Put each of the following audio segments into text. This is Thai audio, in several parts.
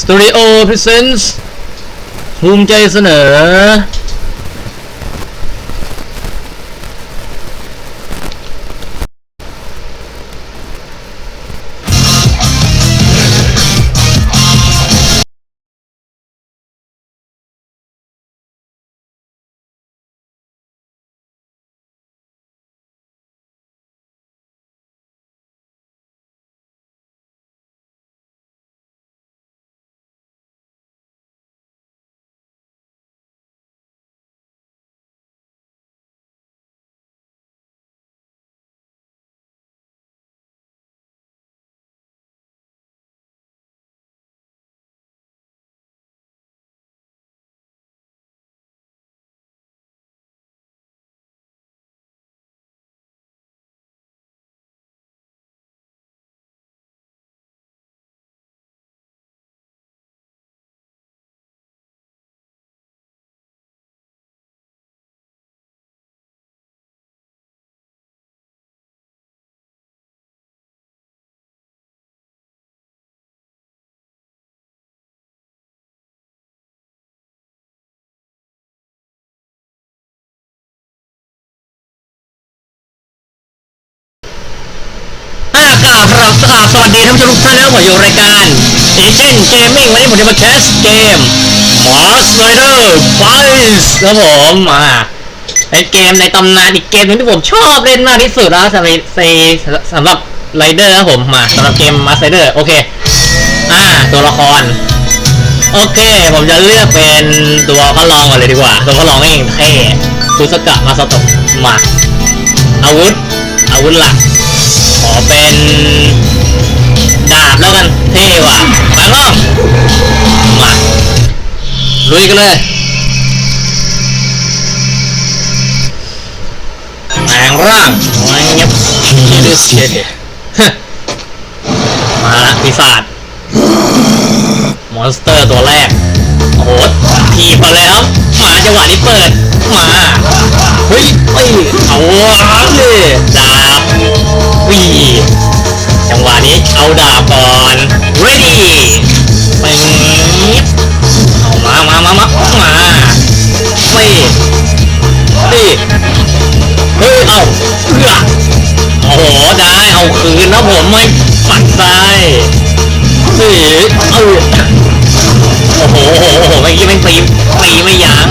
สตูดิโอพรีเซนส์ภูมิใจเสนอากล่าวครับอ่าสวัสดีท่านผู้ชมทุกท่านแล้วผมอยู่รายการเอเจนต์เกมมิ่งวันนี้ผมจะมาแคสเกม Mars Rider Files ครับผมอ่าเป็นเกมในตำนานอีกเกมหนึงที่ผมชอบเล่นมากที่สุดแล้วสำหรับสำหรับไรเดอร์ครับผมมาสำหรับเกม Mars Rider โอเค อ่า ตัวละคร โอเค ผมจะเลือกเป็นตัวพระรองก่อนเลยดีกว่า ตัวพระรองเองเท่คุสกะมาสตมาอาวุธ อาวุธหลัก เป็นดาบแล้วกันเท่ว่ะไปล่องมาลุยกันเลยแปลงร่างโอ้ยเงียบนี่ดูเชียดิมาละปีศาจมอนสเตอร์ตัวแรกโอ้โหทีบมาเลยครับมาจังหวะนี้เปิดมาเฮ้ยเฮ้ยเอาเลยดาบ วีจังหวะนี้เอาดาบก่อน ready ไปเอามามามามามาเฮ้ยเฮ้ยเฮ้ยเอาเอื้อโอ้โหได้เอาคืนนะผมไม่ปัดซ้เฮ้ยเอาโอ้โหโอ้โหโอ้โหไม่ยังไม่ตีตีไม่ยั้ง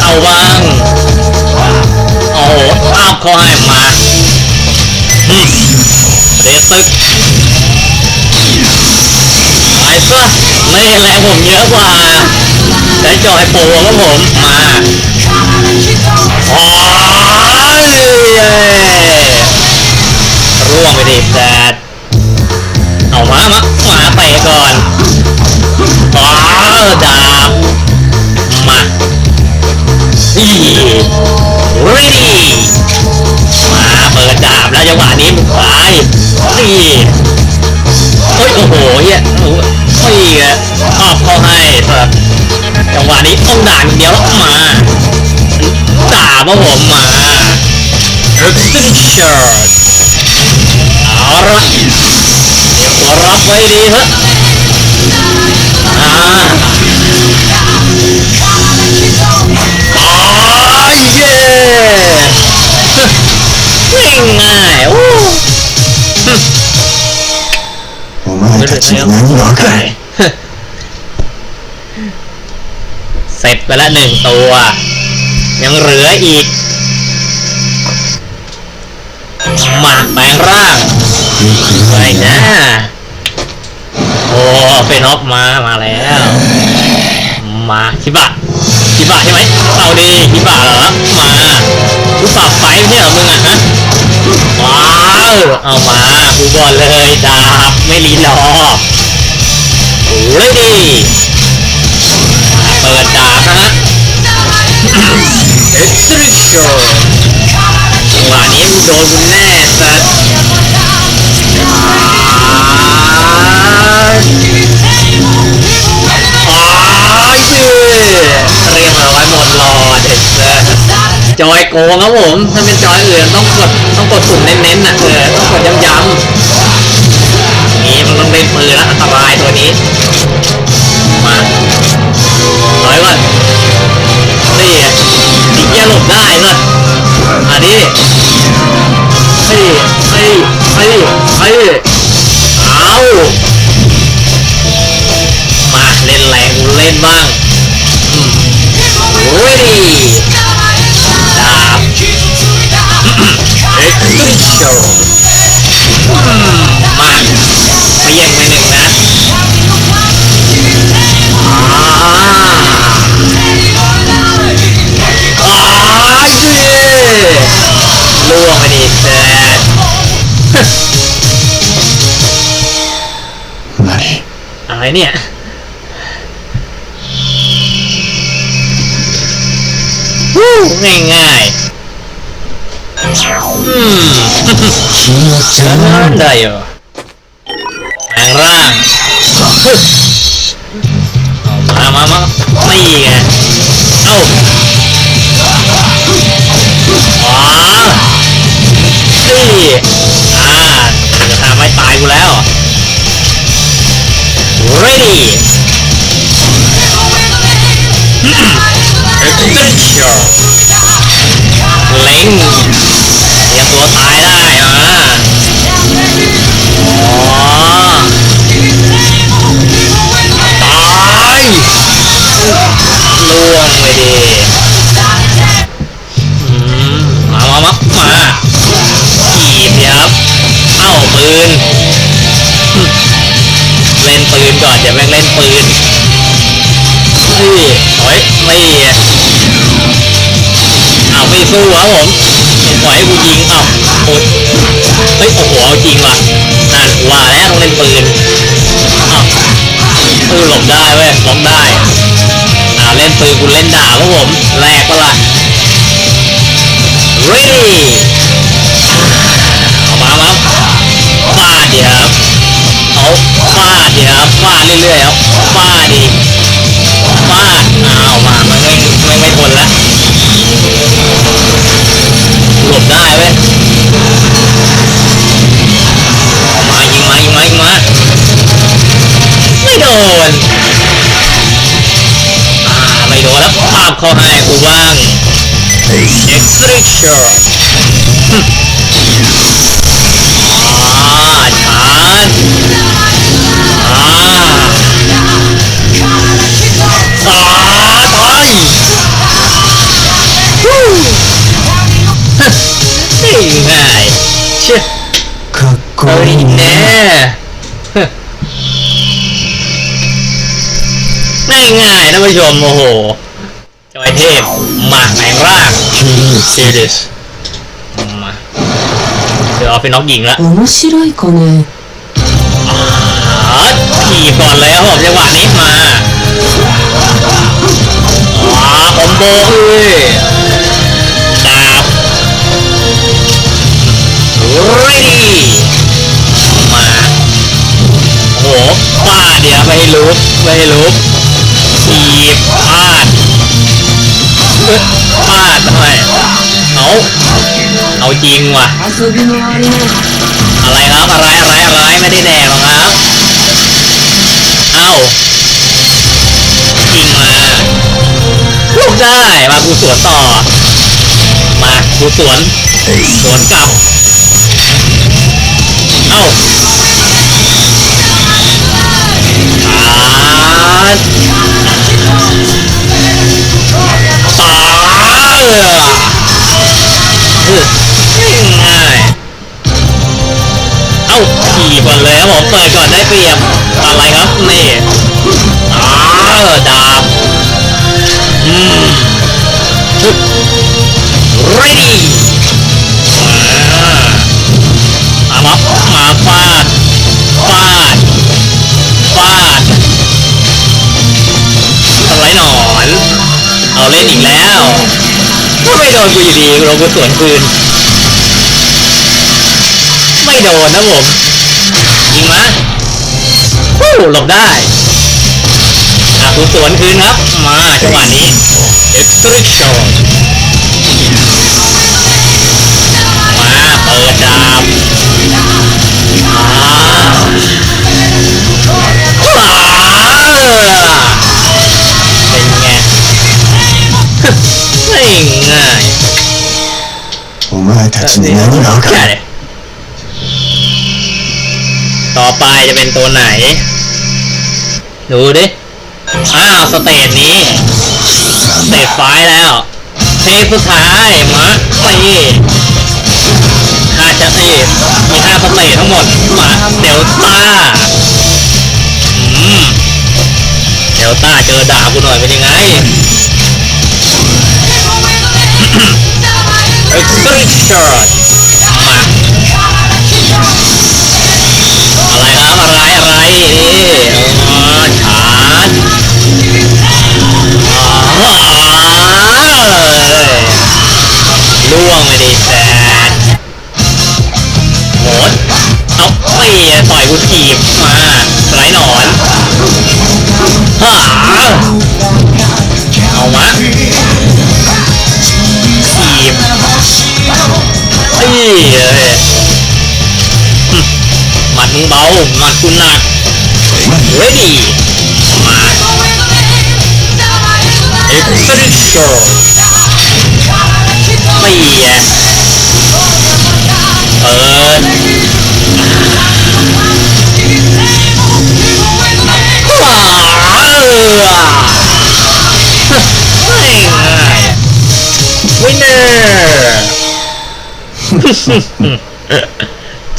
เอาบ้างโอ้โหอัพเขาให้มา ตึกไปซะไม่แรงผมเยอะกว่าใช้จอยโปรครับผมมาโอ้ยร่วงไปดิแซดเอามามามาเตะก่อนอ๋อดาบมาอี ready มาเปิดดาบแล้วจังหวะนี้บุกไปับเข้าให้แบบจังหวะนี้ต้องด่าองเดียวแล้วมา ด่าพวกผมมา Action Shot เอาละรับไว้ดีเถอะง่ายโอ้ไม่ได้ทำงานหรอกไง เสร็จไปละหนึ่งตัว ยังเหลืออีก มาแปลงร่างไปนะโอ้เป็นออฟมามาแล้ว มาชิบะชิบะใช่ไหมเอาดีชิบะเหรอมากูปรับไฟไม่ใช่เหรอมึงอะฮะว้าวเอามากูบอลเลยดาบไม่รีรอเรดี้เปิดดาบนะฮะเอ็กซ์ตรีโชจังหวะนี้มึงโดนกูแน่สัสอ๋อเย้เรียบร้อยหมดหลอดเด็ดเซอจอยโกงครับผม ถ้าเป็นจอยอื่นต้องกดต้องกดปุ่มเน้นๆนะเออต้องกดย้ำๆ อะไรเนี่ยวู้ง่ายๆ อืม 気持ち なんだよแปลงร่างเอามามามานี่ไง เอ้า ready extension เล็งเตรียมตัวตายได้อ่าอ๋อตายล่วงเลยดิอืมมามามามาขีบยับเอ้าปืนเล่น ปืนก่อนอย่าแม่งเล่นปืนนี่โอ้ยไม่เอาไม่สู้ครับผมปล่อยให้กูยิงเอ้าโอ้ยเฮ้ยโอ้โหเอาจริงว่ะนั่นว่าแล้วต้องเล่นปืนเอ้าเออหลบได้เว้ยหลบได้อ่าเล่นปืนกูเล่นดาบครับผมแลกปะล่ะ ready เอามามาฟาดดิ ครับเอาฟาดดิครับฟาดเรื่อยๆครับฟาดดิฟาดเอามามันไม่ไม่ไม่ทนละหลบได้เว้ยเอามายิงมายิงมายิงมาไม่โดนอ่าไม่โดนแล้วภาพเขาให้กูบ้าง extra อ่า ผู้ชมโอ้โห จอยเทพมาแปลงร่าง キリ ซีดิสมาเดี๋ยวเอาไปน็อกยิงละ 面白い子ね อ๋อขี่ก่อนเลยครับผมจังหวะนี้มาอ๋อคอมโบเอ้ยดาบ ready มาโอ้โหฟาดเดี๋ยวไม่ให้ลุกไม่ให้ลุก อาดอึาดหน่อยเอาเอาจริงว่ะ อะไรครับ อะไรอะไรอะไรไม่ได้แดกหรอกครับเอ้าริงมาลูกได้มากูสวนต่อ มากูสวนสวนกลับเอ้าขาด ง่ายเอ้าขี่ก่อนเลยครับผมเปิดก่อนได้เปรียบอะไรครับนี่อ้าวดาบอืมชึ ready มามามาฟาดฟาดฟาดสไลด์หนอน เอาเล่นอีกแล้ว นกูอยู่ดีกูโดนกูสวนคืน ไม่โดนนะผมยิงมาวู้หลบได้อะกูสวนคืนครับ มาจังหวะนี้ extraction มาเปิดดาบอ่า นี่ได้เลยต่อไปจะเป็นตัวไหน ดูดิ อ้าวสเตจนี้ สเตจไฟแล้ว เพลสุดท้าย มาสี่ห้าแชสซี่มีห้าสเตจทั้งหมด มาเดลต้าเดลต้าเจอด่ากูหน่อยเป็นยังไง เอ็กซ์ตรีชอะไรครับอะไรอะไรนี่อ๋อชาร์จอ๋อล่วงไปดิแซดโหดเอาไปต่อยกูถีบมาสไลด์หนอนฮ่า หมัดมึงเบาหมัดกูหนักเฮ้ยดีมาเอ็กซ์ตรีโชไม่แย่เปิด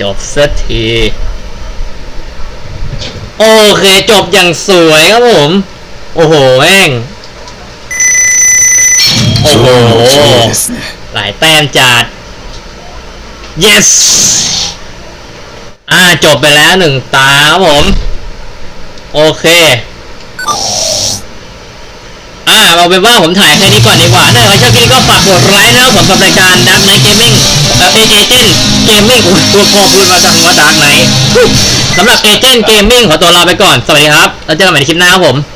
จบสักที โอเค จบอย่างสวยครับผม โอ้โหแม่ง โอ้โห หลายแต้มจัด yes อ่า จบไปแล้วหนึ่งตาครับผม โอเคเอาเป็นว่าผมถ่ายแค่นี้ก่อนดีกว่าถ้าใครชอบคลิปนี้ก็ฝากกดไลค์นะครับผมกับรายการดับในเกมมิ่ง เอเอเจนต์เกมมิ่งตัวพอพูดมาจากว่าดักไหนสำหรับเอเจนต์เกมมิ่งขอตัวลาไปก่อน สวัสดีครับ แล้วเจอกันใหม่ในคลิปหน้าครับผม